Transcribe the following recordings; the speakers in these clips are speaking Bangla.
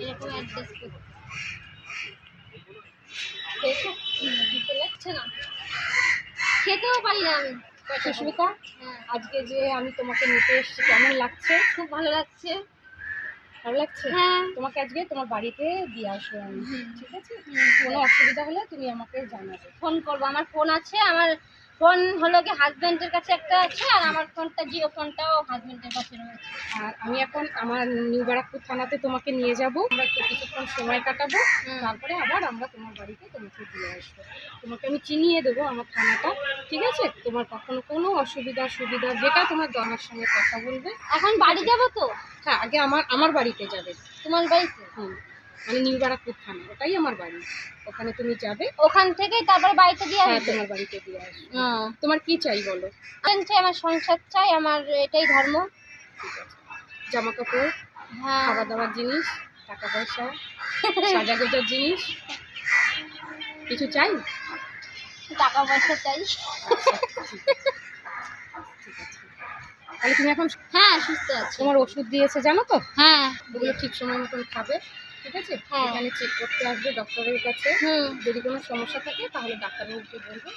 এরকম অ্যাড্রেস করো খেতে লাগছে না। খেতেও পারি না আমি। সুস্মিতা হ্যাঁ। আজকে যে আমি তোমাকে নিতে এসেছি কেমন লাগছে? খুব ভালো লাগছে। ভালো লাগছে? হ্যাঁ। তোমাকে আজকে তোমার বাড়িতে দিয়ে আসব আমি। ঠিক আছে? কোনো অসুবিধা হলে তুমি আমাকে জানাবে। ফোন করব। আমার ফোন আছে আমার ফোন হলো কি হাজব্যান্ডের কাছে একটা আছে আর আমার ফোনটা জিও ফোনটাও হাজব্যান্ডের কাছে রয়েছে। আর আমি এখন আমার নিউ ব্যারাকপুর থানাতে তোমাকে নিয়ে যাব। আমরা একটু কিছুক্ষণ সময় কাটাবো। তারপরে আবার আমরা তোমার বাড়িতে তোমাকে দিয়ে আসব। তোমাকে আমি চিনিয়ে দেবো আমার থানাটা ঠিক আছে? তোমার কখনো কোনো অসুবিধা সুবিধা যেটা তোমার দলের সঙ্গে কথা বলবে এখন বাড়ি যাব তো? হ্যাঁ আগে আমার আমার বাড়িতে যাবে। তোমার বাড়িতে? হুম। মানে নিউ ব্যারাকপুর থানা ওটাই আমার বাড়ি। ওখানে তুমি যাবে। ওখান থেকেই তারপরে বাড়িতে দিয়ে হ্যাঁ আসবে? তোমার বাড়িতে দিয়ে আসবে। তোমার কি চাই বলো? আমি চাই আমার সংসার চাই আমার এটাই ধর্ম। জামা কাপড় হ্যাঁ। খাওয়া দাওয়ার জিনিস টাকা পয়সা সাজাগোজার জিনিস। কিছু চাই? টাকা পয়সা চাই তাহলে তুমি এখন হ্যাঁ সুস্থ আছি। তোমার ওষুধ দিয়েছে জানো তো? হ্যাঁ। ওগুলো ঠিক সময় মতন খাবে। ঠিক আছে? হ্যাঁ। এখানে চেক করতে আসবে ডক্টরের কাছে। যদি কোনো সমস্যা থাকে তাহলে ডাক্তারবাবুকে বলবে।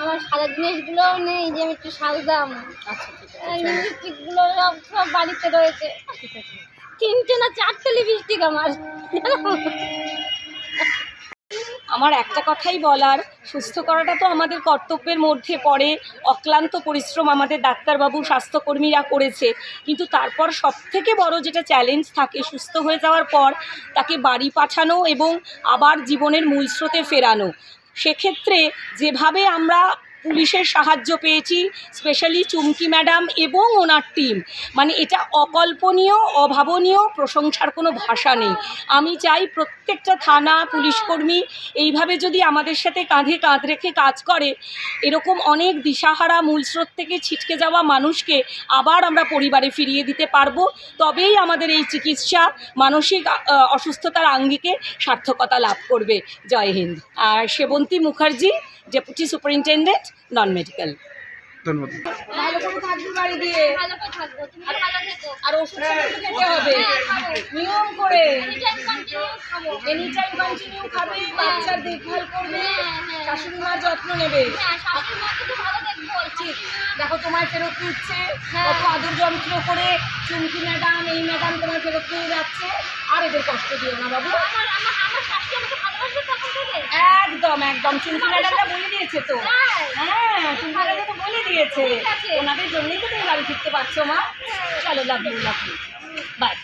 আমার সাদা জিনিসগুলোও নেই যে আমি একটু সাজদাম আচ্ছা লিপস্টিকগুলো সব সব বাড়িতে রয়েছে। ঠিক আছে। তিনটে না চারটে লিপস্টিক আমার। আমার একটা কথাই বলার, সুস্থ করাটা তো আমাদের কর্তব্যের মধ্যে পড়ে, অক্লান্ত পরিশ্রম আমাদের ডাক্তারবাবু, স্বাস্থ্যকর্মীরা করেছে। কিন্তু তারপর সবথেকে বড় যেটা চ্যালেঞ্জ থাকে সুস্থ হয়ে যাওয়ার পর, তাকে বাড়ি পাঠানো এবং আবার জীবনের মূল স্রোতে ফেরানো। সেক্ষেত্রে যেভাবে আমরা পুলিশের সাহায্য পেয়েছি স্পেশালি চুমকি ম্যাডাম এবং ওনার টিম মানে এটা অকল্পনীয়, অভাবনীয়, প্রশংসার কোনো ভাষা নেই। আমি চাই প্রত্যেকটা থানা পুলিশকর্মী এইভাবে যদি আমাদের সাথে কাঁধে কাঁধ রেখে কাজ করে, এরকম অনেক দিশাহারা, মূলস্রোত থেকে ছিটকে যাওয়া মানুষকে আবার আমরা পরিবারে ফিরিয়ে দিতে পারব। তবেই আমাদের এই চিকিৎসা মানসিক অসুস্থতার আঙ্গিকে সার্থকতা লাভ করবে। জয় হিন্দ। আর Sebanti Mukherjee, deputy superintendent non medical ধন্যবাদ। ভালো করে থাকবে বাড়ি দিয়ে ভালো করে থাকব। তুমি ভালো থেকো। আর ওষুধ খেতে হবে। হ্যাঁ, নিয়ম করে। Anytime এনি টাইম কন্টিনিউ খাবে বাচ্চার দেখভাল করবে হ্যাঁ, হ্যাঁ। শাশুড়ি মার যত্ন নেবে। হ্যাঁ, দেখো তোমার ফেরত দিচ্ছে হ্যাঁ। কত আদর যন্ত্র করে চুমকি ম্যাডাম এই ম্যাডাম তোমার ফেরত দিয়ে যাচ্ছে। আর এদের কষ্ট দিও না বাবু। আমার আমার শাশুড়ি আমাকে একদম একদম। চুমকি ম্যাডামটা বলে দিয়েছে তো। হ্যাঁ চুমকি ম্যাডামটা তো বলে দিয়েছে। ওনাদের জন্যই তো তুমি বাড়ি ফিরতে পারছ মা। চলো love you love you bye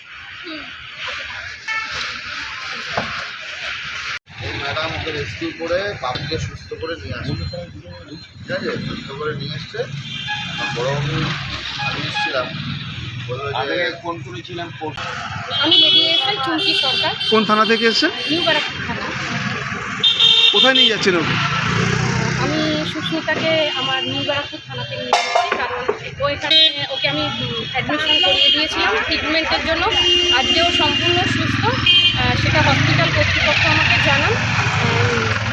madam okay rescue করে বাবুকে সুস্থ করে নিয়ে আসবে ঠিক আছে? সুস্থ করে নিয়ে এসছে। আর বড় আমি আমি এসেছিলাম। আমি এসেছি চুমকি সরকার। কোন থানা থেকে এসছে? নিউ ব্যারাকপুর থানা। কোথায় নিয়ে যাচ্ছেন ওকে? আমি সুস্মিতাকে আমার নিউ ব্যারাকপুর থানাতে নিয়ে এসেছি কারণ ও এখানে ওকে আমি অ্যাডমিশন করিয়ে দিয়েছিলাম ট্রিটমেন্টের জন্য। আজকেও সম্পূর্ণ সুস্থ সেটা হসপিটাল কর্তৃপক্ষ আমাকে জানান।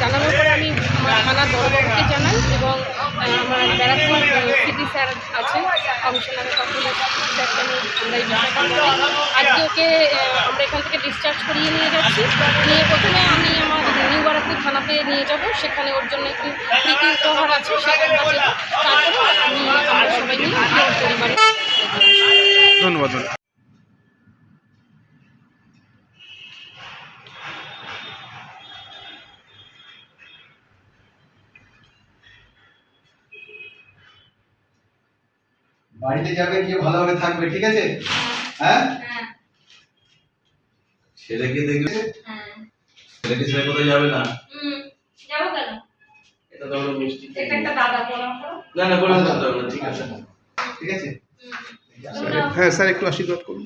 জানানোর পরে আমি আমার থানার বড়বাবুকে জানাই এবং আমার ব্যারাকপুর সিটি স্যার আছেন কমিশনারের কাছে স্যারকে আমি আমরা আজকে ওকে আমরা এখান থেকে ডিসচার্জ করিয়ে নিয়ে যাচ্ছি। নিয়ে প্রথমে আমি আমার ব্যারাকপুর থানাতে নিয়ে যাব সেখানে ওর জন্য একটু প্রীতি উপহার আছে সেখানে তারপরে আমি আমরা সবাই মিলে পরিবারে ধন্যবাদ। বাড়িতে যাবে গিয়ে ভালোভাবে থাকবে ঠিক আছে? হ্যাঁ? হ্যাঁ। ছেলেকে দেখবে? হ্যাঁ। ছেলেকে ছেলে কোথায় যাবে না? তো হলো মিষ্টি এটা একটা দাদা প্রণাম করো না না বলে দিতে হবে ঠিক আছে ঠিক আছে হুম। হ্যাঁ স্যার একটু আশীর্বাদ করুন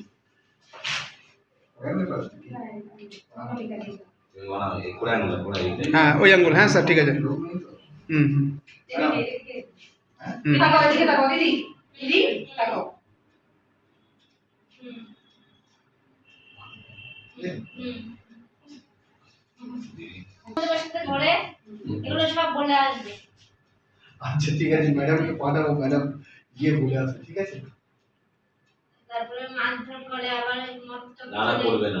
হ্যাঁ ওই আঙ্গুল হ্যাঁ স্যার ঠিক আছে হুম হুম হুম আমাদের বাসাতে ঘরে এগুলো সব বলে আসবে। আচ্ছা ঠিক আছে ম্যাডামকে পাঠাবো ম্যাডাম গিয়ে বলে আসবে ঠিক আছে? তারপরে মারধর করে আবার মত না করবে না।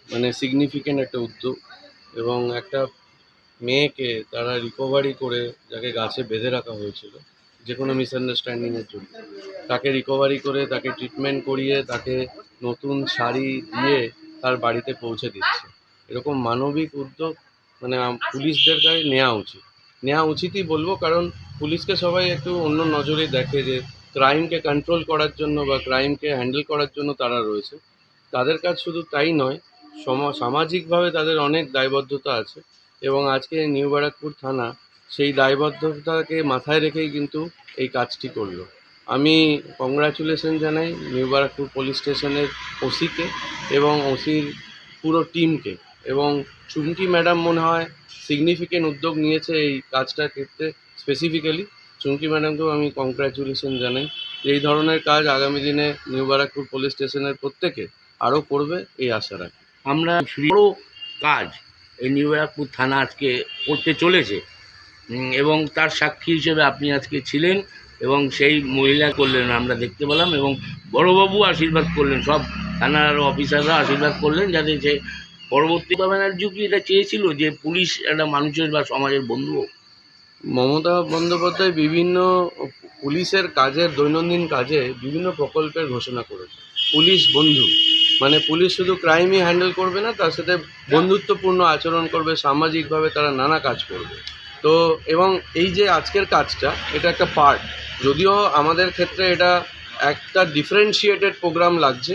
মানে সিগনিফিক্যান্ট একটা উদ্যোগ এবং একটা মেয়েকে তারা রিকভারি করে যাকে গাছে বেঁধে রাখা হয়েছিল, যে কোনো মিসআন্ডারস্ট্যান্ডিংয়ের জন্য। তাকে রিকভারি করে, তাকে ট্রিটমেন্ট করিয়ে, তাকে নতুন শাড়ি দিয়ে তার বাড়িতে পৌঁছে দিচ্ছে। এরকম মানবিক উদ্যোগ মানে পুলিশদের কাছে নেওয়া উচিত। নেওয়া উচিতই বলব, কারণ পুলিশকে সবাই একটু অন্য নজরে দেখে যে ক্রাইমকে কন্ট্রোল করার জন্য বা ক্রাইমকে হ্যান্ডেল করার জন্য তারা রয়েছে। তাদের কাজ শুধু তাই নয় সম- সামাজিকভাবে তাদের অনেক দায়বদ্ধতা আছে এবং আজকে নিউ ব্যারাকপুর থানা সেই দায়বদ্ধতাকে মাথায় রেখেই কিন্তু এই কাজটি করল। আমি কংগ্রাচুলেশন জানাই নিউ ব্যারাকপুর পুলিশ স্টেশনের ওসিকে এবং ওসির পুরো টিমকে এবং চুমকি ম্যাডাম মনে হয় সিগনিফিকেন্ট উদ্যোগ নিয়েছে এই কাজটার ক্ষেত্রে স্পেসিফিক্যালি চুমকি ম্যাডামকেও আমি কংগ্রাচুলেশন জানাই এই ধরনের কাজ আগামী দিনে নিউ ব্যারাকপুর পুলিশ স্টেশনের প্রত্যেকে আরও করবে এই আশা রাখি। আমরা বড় কাজ এই নিউ ব্যারাকপুর থানা আজকে করতে চলেছে। এবং তার সাক্ষী হিসেবে আপনি আজকে ছিলেন এবং সেই মহিলা করলেন, আমরা দেখতে পেলাম এবং বড়বাবু আশীর্বাদ করলেন, সব থানার অফিসাররা আশীর্বাদ করলেন যাতে সে পরবর্তী ব্যানার্জি কি এটা চেয়েছিল যে পুলিশ একটা মানুষের বা সমাজের বন্ধু? মমতা বন্দ্যোপাধ্যায় বিভিন্ন পুলিশের কাজের, দৈনন্দিন কাজে বিভিন্ন প্রকল্পের ঘোষণা করেছে। পুলিশ বন্ধু। মানে পুলিশ শুধু ক্রাইমই হ্যান্ডেল করবে না, তার সাথে বন্ধুত্বপূর্ণ আচরণ করবে, সামাজিকভাবে তারা নানা কাজ করবে। তো এবং এই যে আজকের কাজটা, এটা একটা পার্ট যদিও আমাদের ক্ষেত্রে এটা একটা ডিফারেন্সিয়েটেড প্রোগ্রাম লাগছে,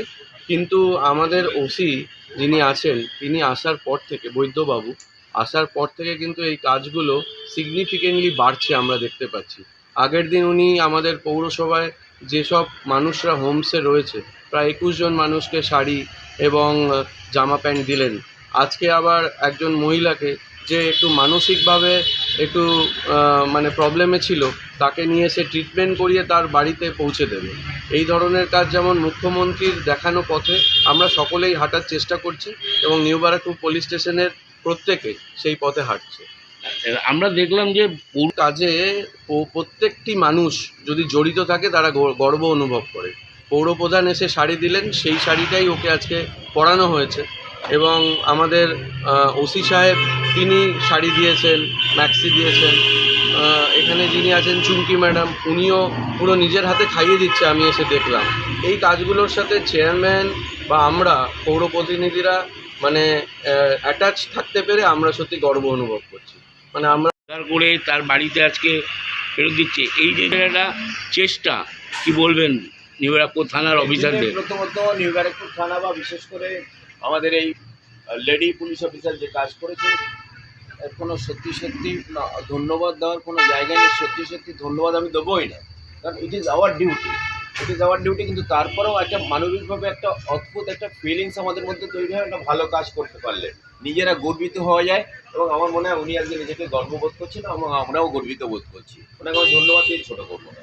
কিন্তু আমাদের ওসি যিনি আছেন, তিনি আসার পর থেকে, বৈদ্যবাবু আসার পর থেকে কিন্তু এই কাজগুলো সিগনিফিকেন্টলি বাড়ছে আমরা দেখতে পাচ্ছি। আগের দিন উনি আমাদের পৌরসভায় যেসব মানুষরা হোমসে রয়েছে, প্রায় একুশ জন মানুষকে শাড়ি এবং জামা প্যান্ট দিলেন। আজকে আবার একজন মহিলাকে যে একটু মানসিকভাবে একটু মানে প্রবলেমে ছিল, তাকে নিয়ে এসে ট্রিটমেন্ট করিয়ে তার বাড়িতে পৌঁছে দেবে। এই ধরনের কাজ যেমন মুখ্যমন্ত্রীর দেখানো পথে আমরা সকলেই হাঁটার চেষ্টা করছি এবং নিউ ব্যারাকপুর পুলিশ স্টেশনের প্রত্যেকে সেই পথে হাঁটছে। আমরা দেখলাম যে কাজে প্রত্যেকটি মানুষ যদি জড়িত থাকে তারা গর্ব অনুভব করে। পৌরপ্রধান এসে শাড়ি দিলেন সেই শাড়িটাই ওকে আজকে পরানো হয়েছে এবং আমাদের ওসি সাহেব তিনি শাড়ি দিয়েছেন ম্যাক্সি দিয়েছেন এখানে যিনি আছেন চুমকি ম্যাডাম উনিও পুরো নিজের হাতে খাইয়ে দিচ্ছে আমি এসে দেখলাম। এই কাজগুলোর সাথে চেয়ারম্যান বা আমরা পৌর প্রতিনিধিরা মানে অ্যাটাচ থাকতে পেরে আমরা সত্যি গর্ব অনুভব করছি। মানে আমরা করে তার বাড়িতে আজকে ফেরত দিচ্ছে। এই যে একটা চেষ্টা কি বলবেন নিউ ব্যারাকপুর থানার অফিসারদের? প্রথমত নিউ ব্যারাকপুর থানা বা বিশেষ করে আমাদের এই লেডি পুলিশ অফিসার যে কাজ করেছে এর কোনো সত্যি সত্যি না, ধন্যবাদ দেওয়ার কোনো জায়গা নেই। সত্যি সত্যি ধন্যবাদ আমি দেবোই না। কারণ it is our duty it is our duty কিন্তু তারপরেও একটা মানবিকভাবে একটা অদ্ভুত একটা ফিলিংস আমাদের মধ্যে তৈরি হয় একটা ভালো কাজ করতে পারলে। নিজেরা গর্বিত হওয়া যায় এবং আমার মনে হয় উনি আজকে নিজেকে গর্ববোধ করছেন এবং আমরাও গর্বিত বোধ করছি। ওনাকে আমি ধন্যবাদ দিয়ে ছোটো করব না।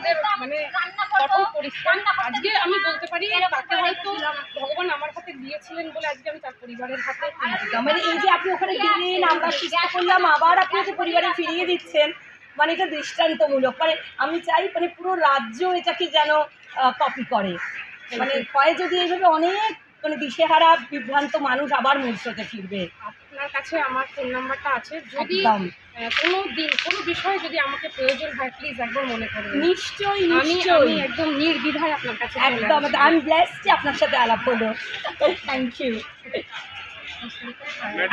আমাদের মানে কঠোর পরিশ্রম? আজকে আমি বলতে পারি তাকে হয়তো ভগবান আমার হাতে দিয়েছিলেন বলে আজকে আমি তার পরিবারের হাতে মানে এই যে আপনি ওখানে গেলেন আমরা সুস্থ করলাম আবার আপনি ওকে পরিবারে ফিরিয়ে দিচ্ছেন। মানে এটা দৃষ্টান্তমূলক। মানে আমি চাই মানে পুরো রাজ্য এটাকে যেন কপি করে। মানে ভয়ে যদি এইভাবে অনেক মানে দিশেহারা বিভ্রান্ত মানুষ আবার মূর্ছতে ফিরবে। কাছে আমার ফোন নাম্বারটা আছে। যদি কোনো দিন কোনো বিষয়ে যদি আমাকে প্রয়োজন হয় প্লিজ একবার মনে করেন নিশ্চয়ই আমি আমি একদম নির্বিধায় আপনার কাছে একদম এম ব্লেসড আপনার সাথে আলাপ হলো। Thank you